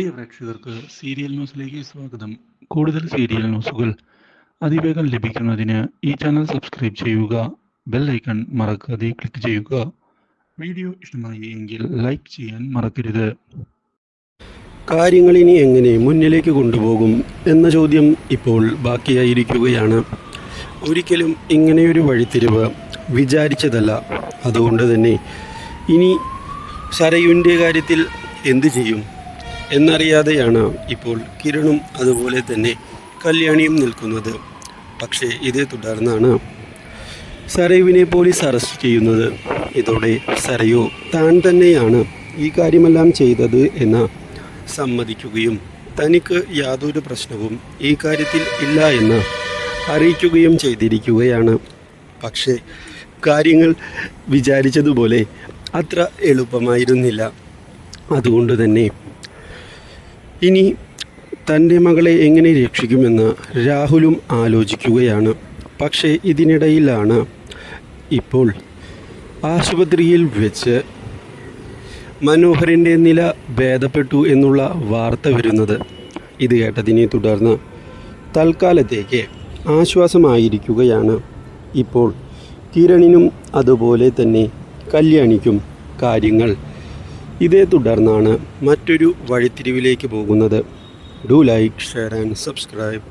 പ്രിയ പ്രേക്ഷകർക്ക് സീരിയൽ ന്യൂസിലേക്ക് സ്വാഗതം. കൂടുതൽ സീരിയൽ ന്യൂസുകൾ അതിവേഗം ലഭിക്കുന്നതിന് ഈ ചാനൽ സബ്സ്ക്രൈബ് ചെയ്യുക ബെൽ ഐക്കൺ മറക്കാതെ ക്ലിക്ക് ചെയ്യുക. വീഡിയോ ഇഷ്ടമായി എങ്കിൽ ലൈക്ക് ചെയ്യാൻ മറക്കരുത്. കാര്യങ്ങൾ ഇനി എങ്ങനെ മുന്നിലേക്ക് കൊണ്ടുപോകും എന്ന ചോദ്യം ഇപ്പോൾ ബാക്കിയായിരിക്കുകയാണ്. ഒരിക്കലും ഇങ്ങനെയൊരു വഴിത്തിരിവ് വിചാരിച്ചതല്ല. അതുകൊണ്ട് തന്നെ ഇനി സരയുന്റെ കാര്യത്തിൽ എന്തു ചെയ്യും? എന്നറിയാതെയാണ് ഇപ്പോൾ കിരണും അതുപോലെ തന്നെ കല്യാണിയും നിൽക്കുന്നത്. പക്ഷേ ഇതേ തുടർന്നാണ് സരയുവിനെ പോലീസ് അറസ്റ്റ് ചെയ്യുന്നത്. ഇതോടെ സരയു താൻ തന്നെയാണ് ഈ കാര്യമെല്ലാം ചെയ്തത് എന്ന് സമ്മതിക്കുകയും തനിക്ക് യാതൊരു പ്രശ്നവും ഈ കാര്യത്തിൽ ഇല്ല എന്ന് അറിയിക്കുകയും ചെയ്തിരിക്കുകയാണ്. പക്ഷേ കാര്യങ്ങൾ വിചാരിച്ചതുപോലെ അത്ര എളുപ്പമായിരുന്നില്ല. അതുകൊണ്ട് തന്നെ ഇനി തന്റെ മകളെ എങ്ങനെ രക്ഷിക്കുമെന്ന് രാഹുലും ആലോചിക്കുകയാണ്. പക്ഷേ ഇതിനിടയിലാണ് ഇപ്പോൾ ആശുപത്രിയിൽ വെച്ച് മനോഹരന്റെ നില ഭേദപ്പെട്ടു എന്നുള്ള വാർത്ത വരുന്നത്. ഇത് കേട്ടതിനെ തുടർന്ന് തൽക്കാലത്തേക്ക് ആശ്വാസമായിരിക്കുകയാണ്. ഇപ്പോൾ കിരണിനും അതുപോലെ തന്നെ കല്യാണിക്കും കാര്യങ്ങൾ ഇതേ തുടർന്നാണ് മറ്റൊരു വഴിത്തിരിവിലേക്ക് പോകുന്നത്. Do like share and subscribe